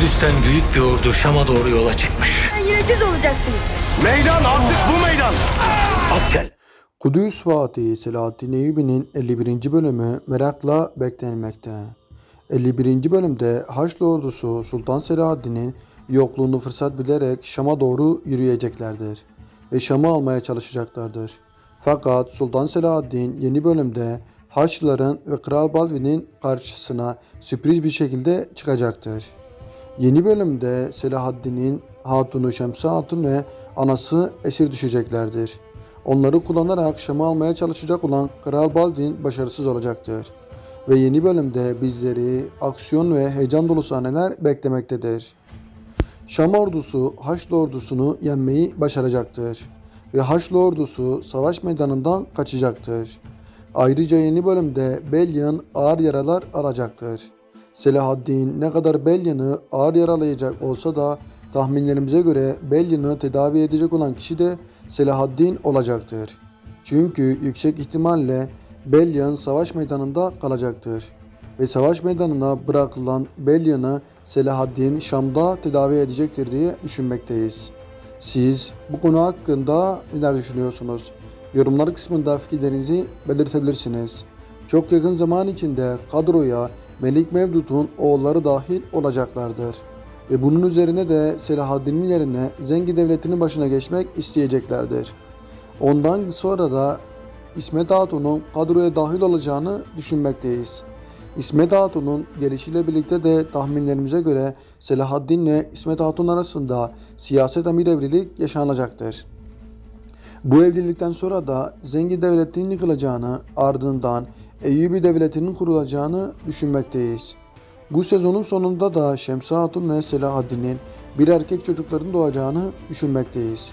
Kudüs'ten büyük bir ordu Şam'a doğru yola çıkmış. Yine siz olacaksınız. Meydan artık bu meydan. Asker. Kudüs Fatih Selahaddin Eyyubi'nin 51. bölümü merakla beklenmekte. 51. bölümde Haçlı ordusu Sultan Selahaddin'in yokluğunu fırsat bilerek Şam'a doğru yürüyeceklerdir ve Şam'ı almaya çalışacaklardır. Fakat Sultan Selahaddin yeni bölümde Haçlıların ve Kral Baldwin'in karşısına sürpriz bir şekilde çıkacaktır. Yeni bölümde Selahaddin'in hatunu Şemsi Hatun ve anası esir düşeceklerdir. Onları kullanarak Şam'ı almaya çalışacak olan Kral Baldwin başarısız olacaktır. Ve yeni bölümde bizleri aksiyon ve heyecan dolu sahneler beklemektedir. Şam ordusu Haçlı ordusunu yenmeyi başaracaktır. Ve Haçlı ordusu savaş meydanından kaçacaktır. Ayrıca yeni bölümde Belyan ağır yaralar alacaktır. Selahaddin ne kadar Belyan'ı ağır yaralayacak olsa da tahminlerimize göre Belyan'ı tedavi edecek olan kişi de Selahaddin olacaktır. Çünkü yüksek ihtimalle Belyan savaş meydanında kalacaktır. Ve savaş meydanına bırakılan Belyan'ı Selahaddin Şam'da tedavi edecektir diye düşünmekteyiz. Siz bu konu hakkında neler düşünüyorsunuz? Yorumlar kısmında fikirlerinizi belirtebilirsiniz. Çok yakın zaman içinde kadroya Melik Mevdut'un oğulları dahil olacaklardır. Ve bunun üzerine de Selahaddin'in yerine Zengi Devleti'nin başına geçmek isteyeceklerdir. Ondan sonra da İsmet Hatun'un kadroya dahil olacağını düşünmekteyiz. İsmet Hatun'un gelişiyle birlikte de tahminlerimize göre Selahaddin ile İsmet Hatun arasında siyaset amir evlilik yaşanacaktır. Bu evlilikten sonra da Zengi Devleti'nin yıkılacağını ardından Eyyubi Devleti'nin kurulacağını düşünmekteyiz. Bu sezonun sonunda da Şemsi Hatun ve Selahaddin'in bir erkek çocukların doğacağını düşünmekteyiz.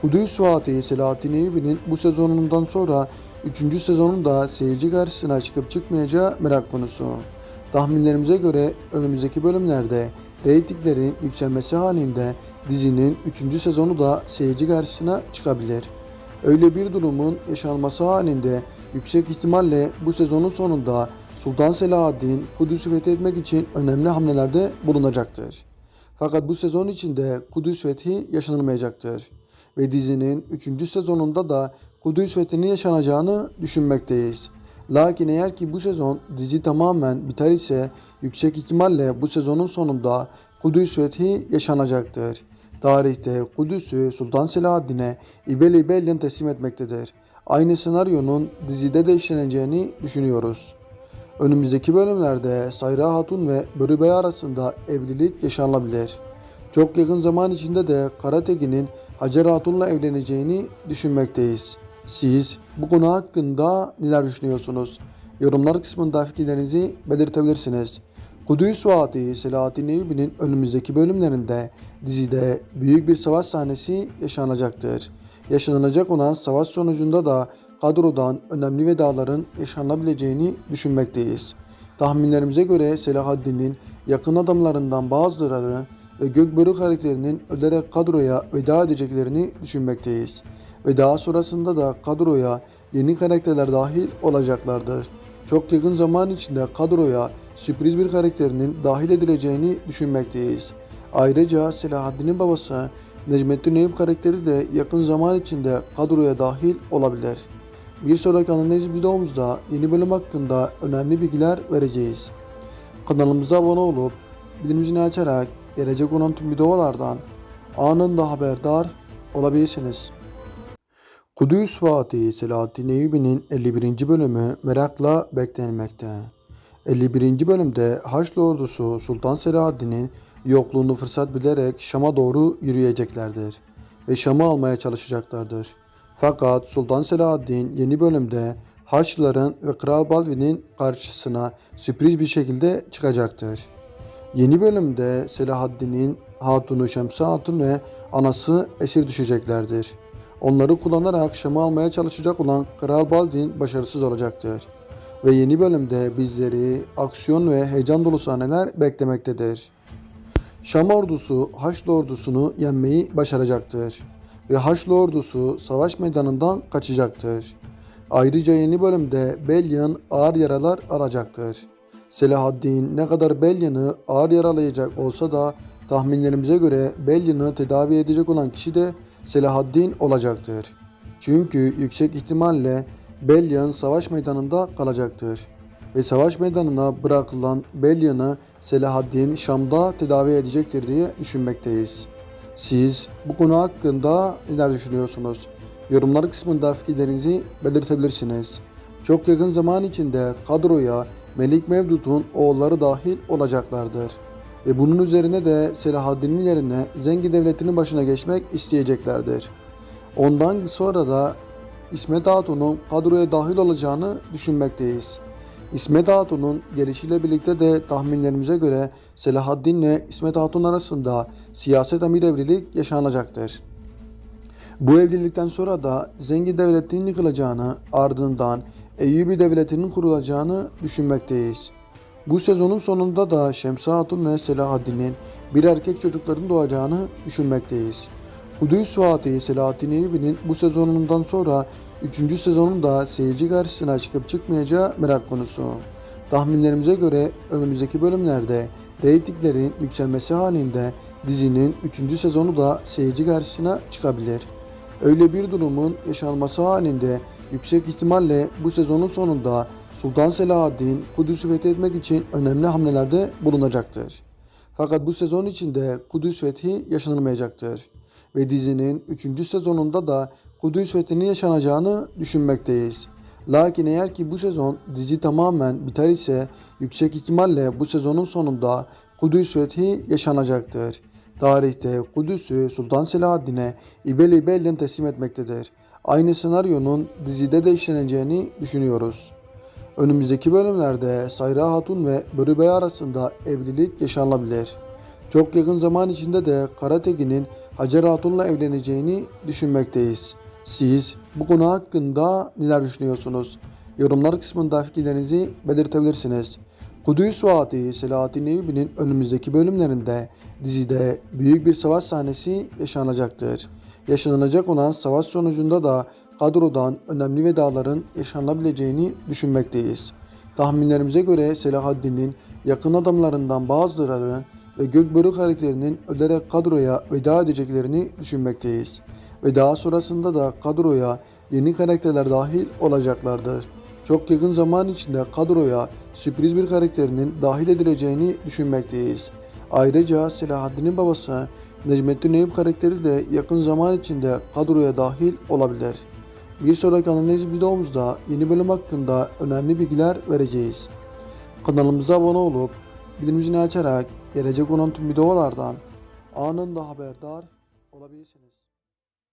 Kudüs Fatih Selahaddin Eyyubi'nin bu sezonundan sonra 3. sezonunda seyirci karşısına çıkıp çıkmayacağı merak konusu. Tahminlerimize göre önümüzdeki bölümlerde reytinglerin yükselmesi halinde dizinin 3. sezonu da seyirci karşısına çıkabilir. Öyle bir durumun yaşanması halinde yüksek ihtimalle bu sezonun sonunda Sultan Selahaddin Kudüs'ü fethetmek için önemli hamlelerde bulunacaktır. Fakat bu sezon içinde Kudüs fethi yaşanılmayacaktır. Ve dizinin 3. sezonunda da Kudüs fethinin yaşanacağını düşünmekteyiz. Lakin eğer ki bu sezon dizi tamamen biter ise yüksek ihtimalle bu sezonun sonunda Kudüs fethi yaşanacaktır. Tarihte Kudüs'ü Sultan Selahaddin'e İbeli İbelyan teslim etmektedir. Aynı senaryonun dizide de işleneceğini düşünüyoruz. Önümüzdeki bölümlerde Sayra Hatun ve Börü Bey arasında evlilik yaşanabilir. Çok yakın zaman içinde de Karatekin'in Hacer Hatun'la evleneceğini düşünmekteyiz. Siz bu konu hakkında neler düşünüyorsunuz? Yorumlar kısmında fikirlerinizi belirtebilirsiniz. Kudüs Fatih Selahaddin Eyyubi'nin önümüzdeki bölümlerinde dizide büyük bir savaş sahnesi yaşanacaktır. Yaşanılacak olan savaş sonucunda da kadrodan önemli vedaların yaşanabileceğini düşünmekteyiz. Tahminlerimize göre Selahaddin'in yakın adamlarından bazıları ve Gökbörü karakterinin ölerek kadroya veda edeceklerini düşünmekteyiz. Ve daha sonrasında da kadroya yeni karakterler dahil olacaklardır. Çok yakın zaman içinde kadroya sürpriz bir karakterinin dahil edileceğini düşünmekteyiz. Ayrıca Selahaddin'in babası Necmettin Eyüp karakteri de yakın zaman içinde kadroya dahil olabilir. Bir sonraki analiz videomuzda yeni bölüm hakkında önemli bilgiler vereceğiz. Kanalımıza abone olup bildirim zilini açarak gelecek olan tüm videolardan anında haberdar olabilirsiniz. Kudüs Fatih Selahaddin Eyyubi'nin 51. bölümü merakla beklenmekte. 51. bölümde Haçlı ordusu Sultan Selahaddin'in yokluğunu fırsat bilerek Şam'a doğru yürüyeceklerdir ve Şam'ı almaya çalışacaklardır. Fakat Sultan Selahaddin yeni bölümde Haçlıların ve Kral Baldwin'in karşısına sürpriz bir şekilde çıkacaktır. Yeni bölümde Selahaddin'in hatunu Şemsi Hatun ve anası esir düşeceklerdir. Onları kullanarak Şam'ı almaya çalışacak olan Kral Baldwin başarısız olacaktır. Ve yeni bölümde bizleri aksiyon ve heyecan dolu sahneler beklemektedir. Şam ordusu Haçlı ordusunu yenmeyi başaracaktır. Ve Haçlı ordusu savaş meydanından kaçacaktır. Ayrıca yeni bölümde Belyan ağır yaralar alacaktır. Selahaddin ne kadar Belyan'ı ağır yaralayacak olsa da tahminlerimize göre Belyan'ı tedavi edecek olan kişi de Selahaddin olacaktır. Çünkü yüksek ihtimalle Belyan savaş meydanında kalacaktır. Ve savaş meydanına bırakılan Belyan'ı Selahaddin Şam'da tedavi edecektir diye düşünmekteyiz. Siz bu konu hakkında neler düşünüyorsunuz? Yorumlar kısmında fikirlerinizi belirtebilirsiniz. Çok yakın zaman içinde kadroya Melik Mevdut'un oğulları dahil olacaklardır. Ve bunun üzerine de Selahaddin'in yerine Zengi Devleti'nin başına geçmek isteyeceklerdir. Ondan sonra da İsmet Hatun'un kadroya dahil olacağını düşünmekteyiz. İsmet Hatun'un gelişiyle birlikte de tahminlerimize göre Selahaddin ile İsmet Hatun arasında siyaset amir evlilik yaşanacaktır. Bu evlilikten sonra da Zengi Devleti'nin yıkılacağını ardından Eyyubi Devleti'nin kurulacağını düşünmekteyiz. Bu sezonun sonunda da Şemsi Hatun ve Selahaddin'in bir erkek çocukların doğacağını düşünmekteyiz. Kudüs Fatih Selahaddin Eyyubi'nin bu sezonundan sonra 3. sezonunda seyirci karşısına çıkıp çıkmayacağı merak konusu. Tahminlerimize göre önümüzdeki bölümlerde reytinglerin yükselmesi halinde dizinin 3. sezonu da seyirci karşısına çıkabilir. Öyle bir durumun yaşanması halinde yüksek ihtimalle bu sezonun sonunda Sultan Selahaddin Kudüs'ü fethetmek için önemli hamlelerde bulunacaktır. Fakat bu sezon içinde Kudüs fethi yaşanılmayacaktır. Ve dizinin 3. sezonunda da Kudüs fethinin yaşanacağını düşünmekteyiz. Lakin eğer ki bu sezon dizi tamamen biter ise yüksek ihtimalle bu sezonun sonunda Kudüs fethi yaşanacaktır. Tarihte Kudüs'ü Sultan Selahaddin'e İbeli Belyan teslim etmektedir. Aynı senaryonun dizide de işleneceğini düşünüyoruz. Önümüzdeki bölümlerde Sayra Hatun ve Börü Bey arasında evlilik yaşanabilir. Çok yakın zaman içinde de Karatekin'in Hacer Hatun'la evleneceğini düşünmekteyiz. Siz bu konu hakkında neler düşünüyorsunuz? Yorumlar kısmında fikirlerinizi belirtebilirsiniz. Kudüs Fatih Selahattin Eyyubi'nin önümüzdeki bölümlerinde dizide büyük bir savaş sahnesi yaşanacaktır. Yaşanılacak olan savaş sonucunda da kadrodan önemli vedaların yaşanabileceğini düşünmekteyiz. Tahminlerimize göre Selahaddin'in yakın adamlarından bazıları ve Gökbörü karakterinin ölerek kadroya veda edeceklerini düşünmekteyiz. Ve daha sonrasında da kadroya yeni karakterler dahil olacaklardır. Çok yakın zaman içinde kadroya sürpriz bir karakterinin dahil edileceğini düşünmekteyiz. Ayrıca Selahaddin'in babası Necmettin Eyüp karakteri de yakın zaman içinde kadroya dahil olabilir. Bir sonraki analiz videomuzda yeni bölüm hakkında önemli bilgiler vereceğiz. Kanalımıza abone olup bildirim zilini açarak gelecek olan tüm videolardan anında haberdar olabilirsiniz.